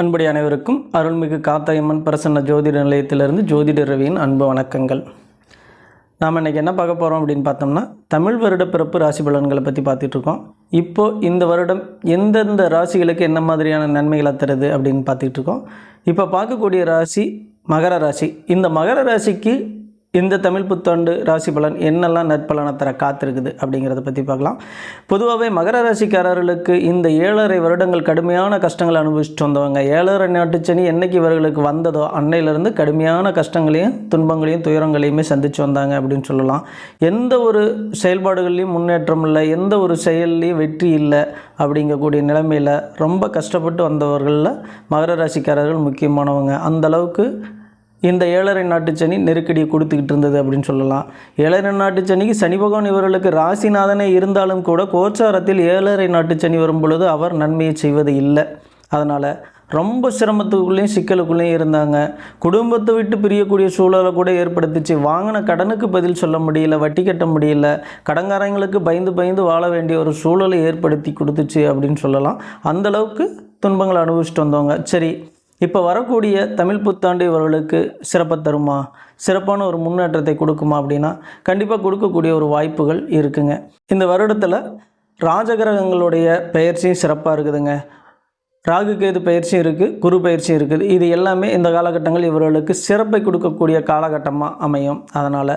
அன்புடைய அனைவருக்கும் அருள்மிகு காத்தாயம்மன் பிரசன்ன ஜோதிட நிலையத்திலிருந்து ஜோதிட ரவியின் அன்பு வணக்கங்கள். நாம் இன்றைக்கி என்ன பார்க்க போகிறோம் அப்படின்னு பார்த்தோம்னா தமிழ் வருட பிறப்பு ராசி பலன்களை பற்றி பார்த்துட்ருக்கோம் இப்போது இந்த வருடம் எந்தெந்த ராசிகளுக்கு என்ன மாதிரியான நன்மைகளை தருது அப்படின்னு பார்த்துட்ருக்கோம் இப்போ பார்க்கக்கூடிய ராசி மகர ராசி. இந்த மகர ராசிக்கு இந்த தமிழ் புத்தாண்டு ராசி பலன் என்னெல்லாம் நற்பலனை தர காத்திருக்குது அப்படிங்கிறத பற்றி பார்க்கலாம். பொதுவாகவே மகர ராசிக்காரர்களுக்கு இந்த ஏழரை வருடங்கள் கடுமையான கஷ்டங்களை அனுபவிச்சுட்டு வந்தவங்க. ஏழரை நாட்டு சனி என்றைக்கு இவர்களுக்கு வந்ததோ அன்னையிலேருந்து கடுமையான கஷ்டங்களையும் துன்பங்களையும் துயரங்களையுமே சந்தித்து வந்தாங்க அப்படின்னு சொல்லலாம். எந்த ஒரு செயல்பாடுகள்லையும் முன்னேற்றம் இல்லை எந்த ஒரு செயல்லையும் வெற்றி இல்லை அப்படிங்கக்கூடிய நிலைமையில் ரொம்ப கஷ்டப்பட்டு வந்தவர்களில் மகர ராசிக்காரர்கள் முக்கியமானவங்க. அந்த அளவுக்கு இந்த ஏழரை நாட்டு சனி நெருக்கடியை கொடுத்துக்கிட்டு இருந்தது அப்படின்னு சொல்லலாம். ஏழரை நாட்டு சனிக்கு சனி பகவான் இவர்களுக்கு ராசிநாதனே இருந்தாலும் கூட கோச்சாரத்தில் ஏழரை நாட்டு சனி வரும் பொழுது அவர் நன்மையை செய்வது இல்லை. அதனால் ரொம்ப சிரமத்துக்குள்ளேயும் சிக்கலுக்குள்ளேயும் இருந்தாங்க. குடும்பத்தை விட்டு பிரியக்கூடிய சூழலை கூட ஏற்படுத்திச்சு. வாங்கின கடனுக்கு பதில் சொல்ல முடியல வட்டி கட்ட முடியல கடங்காரங்களுக்கு பயந்து பயந்து வாழ வேண்டிய ஒரு சூழலை ஏற்படுத்தி கொடுத்துச்சு அப்படின்னு சொல்லலாம். அந்தளவுக்கு துன்பங்களை அனுபவிச்சுட்டு வந்தவங்க. சரி இப்போ வரக்கூடிய தமிழ் புத்தாண்டு இவர்களுக்கு சிறப்பை தருமா? சிறப்பான ஒரு முன்னேற்றத்தை கொடுக்குமா அப்படின்னா கண்டிப்பாக கொடுக்கக்கூடிய ஒரு வாய்ப்புகள் இருக்குங்க. இந்த வருடத்தில் ராஜகிரகங்களுடைய பெயர்ச்சியும் சிறப்பாக இருக்குதுங்க. ராகு கேது பயிற்சியும் இருக்குது குரு பயிற்சியும் இருக்குது. இது எல்லாமே இந்த காலகட்டங்கள் இவர்களுக்கு சிறப்பை கொடுக்கக்கூடிய காலகட்டமாக அமையும். அதனால்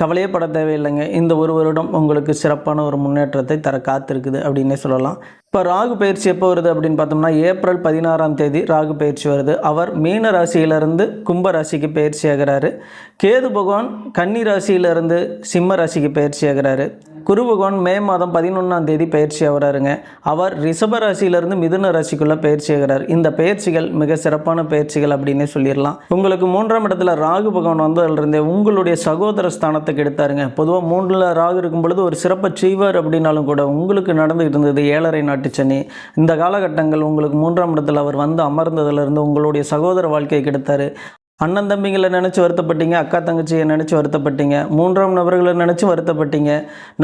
கவலையே பட தேவையில்லைங்க. இந்த ஒரு வருடம் உங்களுக்கு சிறப்பான ஒரு முன்னேற்றத்தை தர காத்திருக்குது அப்படின்னே சொல்லலாம். இப்போ ராகு பயிற்சி எப்போ வருது அப்படின்னு பார்த்தோம்னா ஏப்ரல் பதினாறாம் தேதி ராகு பயிற்சி வருது. அவர் மீன ராசியிலிருந்து கும்ப ராசிக்கு பயிற்சி ஆகிறாரு. கேது பகவான் கன்னி ராசியிலிருந்து சிம்ம ராசிக்கு பயிற்சி ஆகிறாரு. குருபகவான் மே மாதம் பதினொன்றாம் தேதி பயிற்சி ஆகிறாருங்க. அவர் ரிஷப ராசியிலிருந்து மிதுன ராசிக்குள்ளே பயிற்சி ஆகிறார். இந்த பயிற்சிகள் மிக சிறப்பான பயிற்சிகள் அப்படின்னே சொல்லிடலாம். உங்களுக்கு மூன்றாம் இடத்துல ராகு பகவான் வந்ததிலிருந்தே உங்களுடைய சகோதர ஸ்தானத்துக்கு எடுத்தாருங்க. பொதுவாக மூன்றில் ராகு இருக்கும் பொழுது ஒரு சிறப்பை செய்வார் அப்படின்னாலும் கூட உங்களுக்கு நடந்துகிட்டு இருந்தது ஏழரை நாட்டு சனி. இந்த காலகட்டங்கள் உங்களுக்கு மூன்றாம் இடத்துல அவர் வந்து அமர்ந்ததுலேருந்து உங்களுடைய சகோதர வாழ்க்கையை கெடுத்தார் அண்ணன் தம்பிங்களை நினச்சி வருத்தப்பட்டீங்க அக்கா தங்கச்சியை நினச்சி வருத்தப்பட்டீங்க மூன்றாம் நபர்களை நினச்சி வருத்தப்பட்டீங்க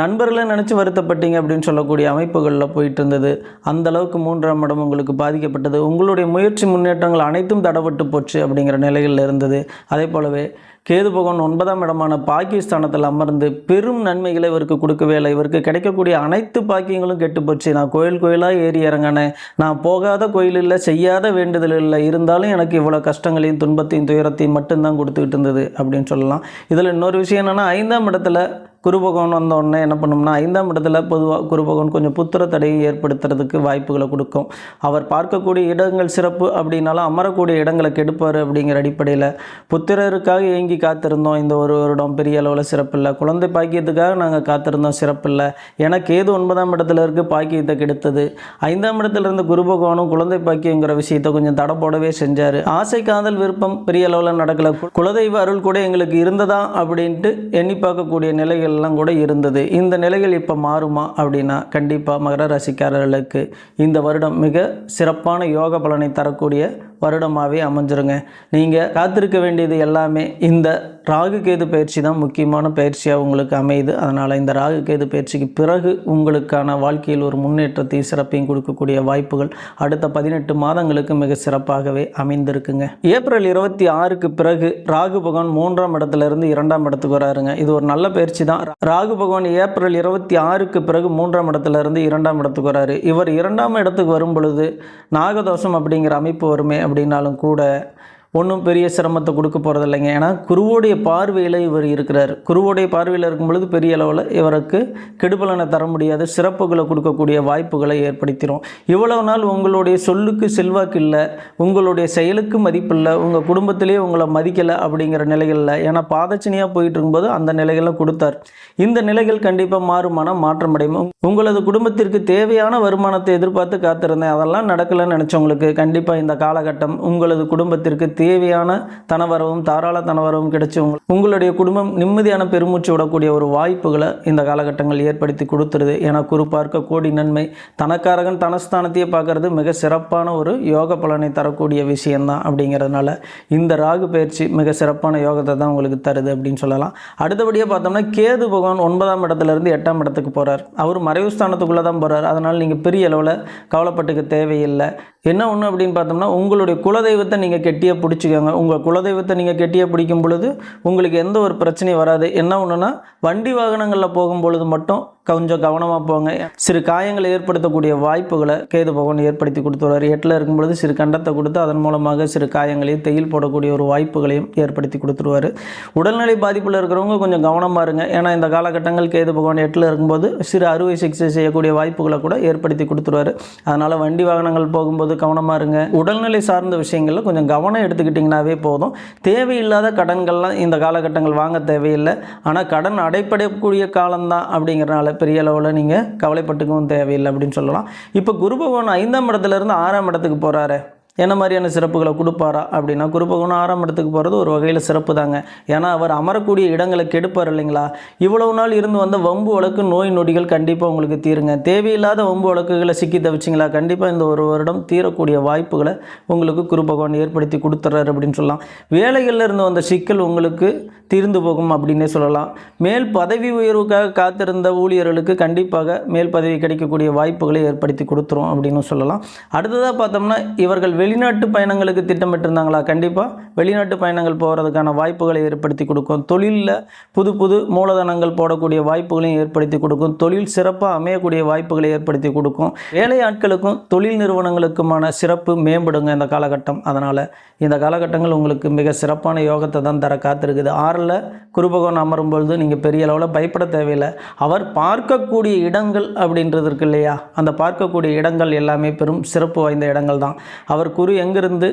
நண்பர்களை நினச்சி வருத்தப்பட்டீங்க அப்படின்னு சொல்லக்கூடிய அமைப்புகளில் போயிட்டு இருந்தது அந்தளவுக்கு மூன்றாம் இடம் உங்களுக்கு பாதிக்கப்பட்டது. உங்களுடைய முயற்சி முன்னேற்றங்கள் அனைத்தும் தடப்பட்டு போச்சு அப்படிங்கிற நிலைகளில் இருந்தது. அதே போலவே கேது பகவான் ஒன்பதாம் இடமான பாகிஸ்தானத்தில் அமர்ந்து பெரும் நன்மைகளை இவருக்கு கொடுக்கவே இல்லை. இவருக்கு கிடைக்கக்கூடிய அனைத்து பாக்கியங்களும் கெட்டு போச்சு. நான் கோயில் கோயிலாக ஏறி இறங்கினேன். நான் போகாத கோயில் இல்லை செய்யாத வேண்டுதல் இல்லை. இருந்தாலும் எனக்கு இவ்வளோ கஷ்டங்களையும் துன்பத்தையும் துயரத்தையும் மட்டும்தான் கொடுத்துக்கிட்டு இருந்தது அப்படின்னு சொல்லலாம். இதில் இன்னொரு விஷயம் என்னென்னா ஐந்தாம் இடத்துல குருபகவன் வந்த உடனே என்ன பண்ணோம்னா ஐந்தாம் இடத்துல பொதுவாக குருபகவன் கொஞ்சம் புத்திர தடையை ஏற்படுத்துறதுக்கு வாய்ப்புகளை கொடுக்கும். அவர் பார்க்கக்கூடிய இடங்கள் சிறப்பு அப்படின்னாலும் அமரக்கூடிய இடங்களை கெடுப்பார் அப்படிங்கிற அடிப்படையில் புத்திரருக்காக ஏங்கி காத்திருந்தோம். இந்த ஒரு வருடம் பெரிய அளவில் சிறப்பில்லை. குழந்தை பாக்கியத்துக்காக நாங்கள் காத்திருந்தோம் சிறப்பில்லை. எனக்கு ஏது ஒன்பதாம் இடத்துல இருக்குது பாக்கியத்தை கெடுத்தது. ஐந்தாம் இடத்துல இருந்த குரு பகவானும் குழந்தை பாக்கியங்கிற விஷயத்தை கொஞ்சம் தடை போடவே செஞ்சார். ஆசை காதல் விருப்பம் பெரிய அளவில் நடக்கலை. குலதெய்வ அருள் கூட எங்களுக்கு இருந்ததா அப்படின்ட்டு எண்ணி பார்க்கக்கூடிய நிலைகள் எல்லாம் கூட இருந்தது. இந்த நிலைகள் இப்போ மாறுமா அப்படின்னா கண்டிப்பாக மகர ராசிக்காரர்களுக்கு இந்த வருடம் மிக சிறப்பான யோக பலனை தரக்கூடிய வருடமாகவே அமைஞ்சிருங்க. நீங்கள் காத்திருக்க வேண்டியது எல்லாமே இந்த ராகு கேது பயிற்சி தான் முக்கியமான பயிற்சியாக உங்களுக்கு அமையுது. அதனால் இந்த ராகு கேது பயிற்சிக்கு பிறகு உங்களுக்கான வாழ்க்கையில் ஒரு முன்னேற்றத்தையும் சிறப்பையும் கொடுக்கக்கூடிய வாய்ப்புகள் அடுத்த பதினெட்டு மாதங்களுக்கு மிக சிறப்பாகவே அமைந்திருக்குங்க. ஏப்ரல் இருபத்தி ஆறுக்கு பிறகு ராகு பகவான் மூன்றாம் இடத்துல இருந்து இரண்டாம் இடத்துக்கு வராருங்க. இது ஒரு நல்ல பயிற்சி தான். ராகு பகவான் ஏப்ரல் இருபத்தி ஆறுக்கு பிறகு மூன்றாம் இடத்துல இருந்து இரண்டாம் இடத்துக்கு வராரு. இவர் இரண்டாம் இடத்துக்கு வரும் பொழுது நாகதோஷம் அப்படிங்கிற அமைப்பு வருமே. அப்படின்னாலும் கூட ஒன்றும் பெரிய சிரமத்தை கொடுக்க போகிறதில்லைங்க ஏன்னா குருவோடைய பார்வையில் இவர் இருக்கிறார். குருவோடைய பார்வையில் இருக்கும் பொழுது பெரிய அளவில் இவருக்கு கெடுபலனை தர முடியாத. சிறப்புகளை கொடுக்கக்கூடிய வாய்ப்புகளை ஏற்படுத்திடும் இவ்வளவு நாள் உங்களுடைய சொல்லுக்கு செல்வாக்கு இல்லை. உங்களுடைய செயலுக்கு மதிப்பில்லை உங்கள் குடும்பத்திலேயே உங்களை மதிக்கலை அப்படிங்கிற நிலைகளில் ஏன்னா பாதச்சனியாக போயிட்டு இருக்கும்போது அந்த நிலைகளை கொடுத்தார். இந்த நிலைகள் கண்டிப்பாக மாறுமான மாற்றம் அடையும். உங்களது குடும்பத்திற்கு தேவையான வருமானத்தை எதிர்பார்த்து காத்திருந்தேன். அதெல்லாம் நடக்கலைன்னு நினச்சவங்களுக்கு கண்டிப்பாக இந்த காலகட்டம் உங்களது குடும்பத்திற்கு தேவையான தனவரவும் தாராள தனவரவும் கிடைச்சி உங்களுடைய குடும்பம் நிம்மதியான பெருமூச்சு விடக்கூடிய ஒரு வாய்ப்புகளை இந்த காலகட்டங்கள் ஏற்படுத்தி கொடுத்துருது. ஏன்னா குறிப்பார்க்க கோடி நன்மை. தனக்காரகன் தனஸ்தானத்தையே பார்க்கறது மிக சிறப்பான ஒரு யோக பலனை தரக்கூடிய விஷயம்தான் அப்படிங்கிறதுனால இந்த ராகு பயிற்சி மிக சிறப்பான யோகத்தை தான் உங்களுக்கு தருது அப்படின்னு சொல்லலாம். அடுத்தபடியாக பார்த்தோம்னா கேது பகவான் ஒன்பதாம் இடத்துல இருந்து எட்டாம் இடத்துக்கு போகிறார் அவர் மறைவு ஸ்தானத்துக்குள்ளே தான் போகிறார் அதனால் நீங்கள் பெரிய அளவில் கவலைப்பட்டுக்க தேவையில்லை. என்ன ஒன்று அப்படின்னு பார்த்தோம்னா உங்களுடைய குலதெய்வத்தை நீங்கள் கெட்டியாக பிடிச்சிக்கோங்க. உங்கள் குலதெய்வத்தை நீங்கள் கெட்டியாக பிடிக்கும் பொழுது உங்களுக்கு எந்த ஒரு பிரச்சனையும் வராது. என்ன ஒன்றுனா வண்டி வாகனங்களில் போகும் பொழுது மட்டும் கொஞ்சம் கவனமாக போங்க. சிறு காயங்களை ஏற்படுத்தக்கூடிய வாய்ப்புகளை கேது பகவான் ஏற்படுத்தி கொடுத்துருவார் எட்டில் இருக்கும்பொழுது சிறு கண்டத்தை கொடுத்து அதன் மூலமாக சிறு காயங்களையும் தையில் போடக்கூடிய ஒரு வாய்ப்புகளையும் ஏற்படுத்தி கொடுத்துருவார். உடல்நிலை பாதிப்பில் இருக்கிறவங்க கொஞ்சம் கவனமாக இருங்க. ஏன்னா இந்த காலகட்டங்கள் கேது பகவான் எட்டில் இருக்கும்போது சிறு அறுவை சிகிச்சை செய்யக்கூடிய வாய்ப்புகளை கூட ஏற்படுத்தி கொடுத்துருவாரு. அதனால் வண்டி வாகனங்கள் போகும்போது கவனமாக இருங்க. உடல்நிலை சார்ந்த விஷயங்களில் கொஞ்சம் கவனம் எடுத்துக்கிட்டிங்கனாவே போதும். தேவையில்லாத கடன்கள்லாம் இந்த காலகட்டங்கள் வாங்க தேவையில்லை. ஆனால் கடன் அடைப்படக்கூடிய காலம்தான் அப்படிங்கிறனால பெரிய அளவில் நீங்கள் கவலைப்பட்டுக்கவும் தேவையில்லை அப்படின்னு சொல்லலாம். இப்போ குரு பகவான் ஐந்தாம் இடத்துலேருந்து ஆறாம் இடத்துக்கு போகிறாரு என்ன மாதிரியான சிறப்புகளை கொடுப்பாரா அப்படின்னா குருபகவன் ஆறாம் இடத்துக்கு போகிறது ஒரு வகையில் சிறப்பு தாங்க ஏன்னா அவர் அமரக்கூடிய இடங்களை கெடுப்பார் இல்லைங்களா? இவ்வளவு நாள் இருந்து வந்த வம்பு வழக்கு நோய் நொடிகள் கண்டிப்பாக உங்களுக்கு தீருங்க. தேவையில்லாத வம்பு வழக்குகளை சிக்கி தவிச்சிங்களா? கண்டிப்பாக இந்த ஒரு வருடம் தீரக்கூடிய வாய்ப்புகளை உங்களுக்கு குருபகவான் ஏற்படுத்தி கொடுத்துட்றாரு அப்படின்னு சொல்லலாம். வேலைகளில் இருந்து வந்த சிக்கல் உங்களுக்கு தீர்ந்து போகும் அப்படின்னே சொல்லலாம். மேல் பதவி உயர்வுக்காக காத்திருந்த ஊழியர்களுக்கு கண்டிப்பாக மேல் பதவி கிடைக்கக்கூடிய வாய்ப்புகளை ஏற்படுத்தி கொடுத்துரும் அப்படின்னு சொல்லலாம். அடுத்ததாக பார்த்தோம்னா இவர்கள் வெளிநாட்டு பயணங்களுக்கு திட்டமிட்டிருந்தாங்களா? கண்டிப்பாக வெளிநாட்டு பயணங்கள் போகிறதுக்கான வாய்ப்புகளை ஏற்படுத்தி கொடுக்கும். தொழிலில் புது புது மூலதனங்கள் போடக்கூடிய வாய்ப்புகளையும் ஏற்படுத்தி கொடுக்கும். தொழில் சிறப்பாக அமையக்கூடிய வாய்ப்புகளை ஏற்படுத்தி கொடுக்கும். வேலை ஆட்களுக்கும் தொழில் நிறுவனங்களுக்குமான சிறப்பு மேம்படுங்க இந்த காலகட்டம். அதனால் இந்த காலகட்டங்கள் உங்களுக்கு மிக சிறப்பான யோகத்தை தான் தர காத்திருக்குது. ஆறில் குருபகவான் அமரும் பொழுது நீங்கள் பெரிய அளவில் பயப்பட தேவையில்லை. அவர் பார்க்கக்கூடிய இடங்கள் அப்படின்றது இருக்கு இல்லையா? அந்த பார்க்கக்கூடிய இடங்கள் எல்லாமே பெரும் சிறப்பு வாய்ந்த இடங்கள் தான் அவர் குரு எங்கிருந்து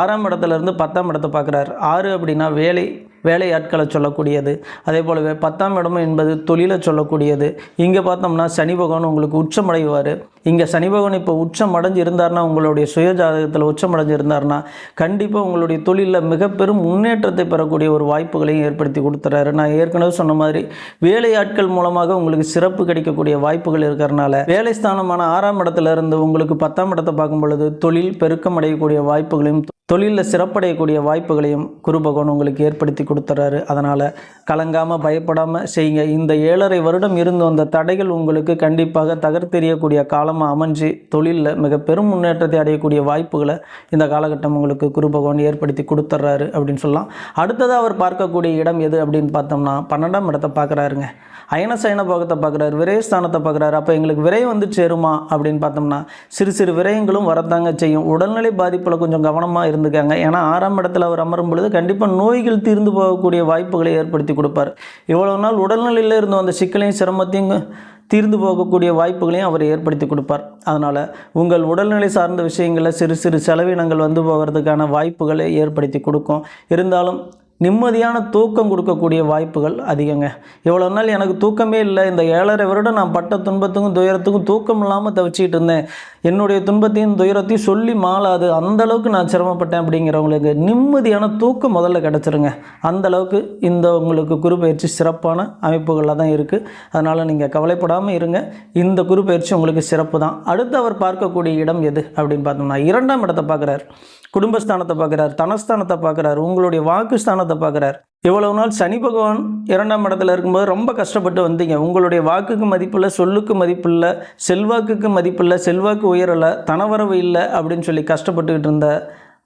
ஆறாம் இடத்துலேருந்து பத்தாம் இடத்தை பார்க்குறாரு. ஆறு அப்படின்னா வேலை வேலை ஆட்களை சொல்லக்கூடியது. அதே போலவே பத்தாம் இடம் என்பது தொழிலை சொல்லக்கூடியது. இங்கே பார்த்தோம்னா சனி பகவான் உங்களுக்கு உச்சமடைவார். இங்கே சனி பகவான் இப்போ உச்சம் அடைஞ்சு இருந்தார்னா உங்களுடைய சுய ஜாதகத்தில் உச்சம் அடைஞ்சு இருந்தார்னா கண்டிப்பாக உங்களுடைய தொழிலில் மிக பெரும் முன்னேற்றத்தை பெறக்கூடிய ஒரு வாய்ப்புகளையும் ஏற்படுத்தி கொடுத்துறாரு. நான் ஏற்கனவே சொன்ன மாதிரி வேலை ஆட்கள் மூலமாக உங்களுக்கு சிறப்பு கிடைக்கக்கூடிய வாய்ப்புகள் இருக்கிறனால வேலை ஸ்தானமான ஆறாம் இடத்துல இருந்து உங்களுக்கு பத்தாம் இடத்தை பார்க்கும் பொழுது தொழில் பெருக்கம் அடையக்கூடிய வாய்ப்புகளையும் தொழிலில் சிறப்படையக்கூடிய வாய்ப்புகளையும் குரு பகவான் உங்களுக்கு ஏற்படுத்தி கொடுத்துறாரு. அதனால் கலங்காமல் பயப்படாமல் செய்யுங்க. இந்த ஏழரை வருடம் இருந்து வந்த தடைகள் உங்களுக்கு கண்டிப்பாக தகர்த்தெறியக்கூடிய காலமாக அமைஞ்சு தொழிலில் மிக பெரும் முன்னேற்றத்தை அடையக்கூடிய வாய்ப்புகளை இந்த காலகட்டம் உங்களுக்கு குரு பகவான் ஏற்படுத்தி கொடுத்துட்றாரு அப்படின்னு சொல்லலாம். அடுத்ததாக அவர் பார்க்கக்கூடிய இடம் எது அப்படின்னு பார்த்தோம்னா பன்னெண்டாம் இடத்தை பார்க்குறாருங்க. அயன சயன போகத்தை பார்க்குறாரு விரயஸ்தானத்தை பார்க்குறாரு. அப்போ எங்களுக்கு விரயம் வந்து சேருமா அப்படின்னு பார்த்தோம்னா சிறு சிறு விரயங்களும் வரத்தாங்க செய்யும். உடல்நிலை பாதிப்பில் கொஞ்சம் கவனமாக இருந்துக்காங்க. ஏன்னா ஆறாம் இடத்துல அவர் அமரும் பொழுது கண்டிப்பாக நோய்கள் தீர்ந்து போகக்கூடிய வாய்ப்புகளை ஏற்படுத்தி கொடுப்பார். இவ்வளவு நாள் உடல்நிலையில் இருந்து வந்த சிக்கலையும் சிரமத்தையும் தீர்ந்து போகக்கூடிய வாய்ப்புகளையும் அவர் ஏற்படுத்தி கொடுப்பார். அதனால் உங்கள் உடல்நிலை சார்ந்த விஷயங்களில் சிறு சிறு செலவினங்கள் வந்து போகிறதுக்கான வாய்ப்புகளை ஏற்படுத்தி கொடுக்கும். இருந்தாலும் நிம்மதியான தூக்கம் கொடுக்கக்கூடிய வாய்ப்புகள் அதிகங்க. இவ்வளோ நாள் எனக்கு தூக்கமே இல்லை. இந்த ஏழரை வருடம் நான் பட்ட துன்பத்துக்கும் துயரத்துக்கும் தூக்கம் இல்லாமல் தவிச்சிக்கிட்டு இருந்தேன். என்னுடைய துன்பத்தையும் துயரத்தையும் சொல்லி மாளாது அந்தளவுக்கு நான் சிரமப்பட்டேன் அப்படிங்கிறவங்களுக்கு நிம்மதியான தூக்கம் முதல்ல கிடச்சிருங்க. அந்தளவுக்கு இந்த உங்களுக்கு குறுபயிற்சி சிறப்பான அமைப்புகளில் தான் இருக்குது அதனால் நீங்கள் கவலைப்படாமல் இருங்க. இந்த குறுபயிற்சி உங்களுக்கு சிறப்பு தான். அடுத்து அவர் பார்க்கக்கூடிய இடம் எது அப்படின்னு பார்த்தோம்னா இரண்டாம் இடத்தை பார்க்குறாரு. குடும்பஸ்தானத்தை பார்க்குறார் தனஸ்தானத்தை பார்க்குறார் உங்களுடைய வாக்கு ஸ்தானத்தை பார்க்குறார். இவ்வளவு நாள் சனி பகவான் இரண்டாம் இடத்துல இருக்கும்போது ரொம்ப கஷ்டப்பட்டு வந்தீங்க. உங்களுடைய வாக்குக்கு மதிப்பில்லை சொல்லுக்கு மதிப்பில்லை செல்வாக்குக்கு மதிப்பில்லை செல்வாக்கு உயரலை தனவரவு இல்லை அப்படின்னு சொல்லி கஷ்டப்பட்டுக்கிட்டு இருந்த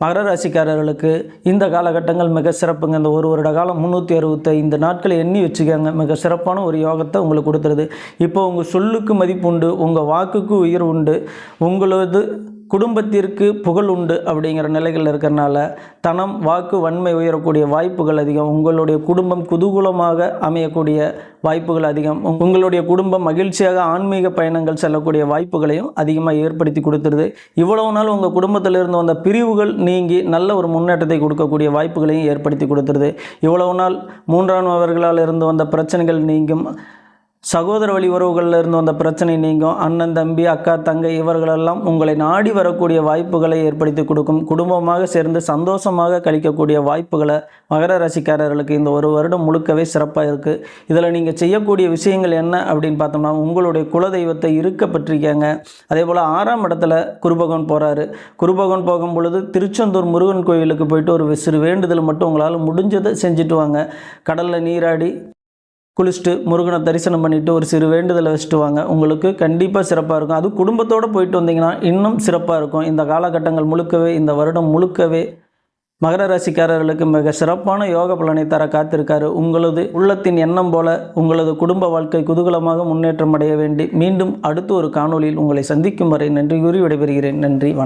மகர ராசிக்காரர்களுக்கு இந்த காலகட்டங்கள் மிக சிறப்புங்க. இந்த ஒரு வருட காலம் முந்நூற்றி அறுபத்தைந்து நாட்களை எண்ணி வச்சுக்கோங்க. மிக சிறப்பான ஒரு யோகத்தை உங்களுக்கு கொடுத்துருது. இப்போ உங்கள் சொல்லுக்கு மதிப்பு உண்டு உங்கள் வாக்குக்கு உயிர் உண்டு. உங்களது குடும்பத்திற்கு புகழ் உண்டு அப்படிங்கிற நிலைகள் இருக்கிறனால தனம் வாக்கு வன்மை உயரக்கூடிய வாய்ப்புகள் அதிகம். உங்களுடைய குடும்பம் குதூகூலமாக அமையக்கூடிய வாய்ப்புகள் அதிகம். உங்களுடைய குடும்பம் மகிழ்ச்சியாக ஆன்மீக பயணங்கள் செல்லக்கூடிய வாய்ப்புகளையும் அதிகமாக ஏற்படுத்தி கொடுத்துருது. இவ்வளவு நாள் உங்கள் குடும்பத்தில் இருந்து வந்த பிரிவுகள் நீங்கி நல்ல ஒரு முன்னேற்றத்தை கொடுக்கக்கூடிய வாய்ப்புகளையும் ஏற்படுத்தி கொடுத்துருது. இவ்வளவு நாள் மூன்றாம் அவர்களால் இருந்து வந்த பிரச்சனைகள் நீங்கும். சகோதர வழி உறவுகளில் இருந்து வந்த பிரச்சனை நீங்கும். அண்ணன் தம்பி அக்கா தங்கை இவர்களெல்லாம் உங்களை நாடி வரக்கூடிய வாய்ப்புகளை ஏற்படுத்தி கொடுக்கும். குடும்பமாக சேர்ந்து சந்தோஷமாக கழிக்கக்கூடிய வாய்ப்புகளை மகர ராசிக்காரர்களுக்கு இந்த ஒரு வருடம் முழுக்கவே சிறப்பாக இருக்குது இதில் நீங்கள் செய்யக்கூடிய விஷயங்கள் என்ன அப்படின்னு பார்த்தோம்னா உங்களுடைய குலதெய்வத்தை இருக்க பற்றிருக்காங்க. அதே போல் ஆறாம் இடத்துல குருபகவன் போகிறாரு குருபகவன் போகும் பொழுது திருச்செந்தூர் முருகன் கோயிலுக்கு போயிட்டு ஒரு சிறு வேண்டுதல் மட்டும் உங்களால் முடிஞ்சதை செஞ்சுட்டு வாங்க. கடலில் நீராடி குளிச்சுட்டு முருகனை தரிசனம் பண்ணிவிட்டு ஒரு சிறு வேண்டுதலை வச்சுட்டு வாங்க உங்களுக்கு கண்டிப்பாக சிறப்பாக இருக்கும். அது குடும்பத்தோடு போயிட்டு வந்தீங்கன்னா இன்னும் சிறப்பாக இருக்கும். இந்த காலகட்டங்கள் முழுக்கவே இந்த வருடம் முழுக்கவே மகர ராசிக்காரர்களுக்கு மிக சிறப்பான யோக பலனை தர காத்திருக்காரு. உங்களது உள்ளத்தின் எண்ணம் போல உங்களது குடும்ப வாழ்க்கை குதூகலமாக முன்னேற்றம் அடைய வேண்டி மீண்டும் அடுத்து ஒரு காணொலியில் உங்களை சந்திக்கும் வரை நன்றி கூறி விடைபெறுகிறேன். நன்றி வணக்கம்.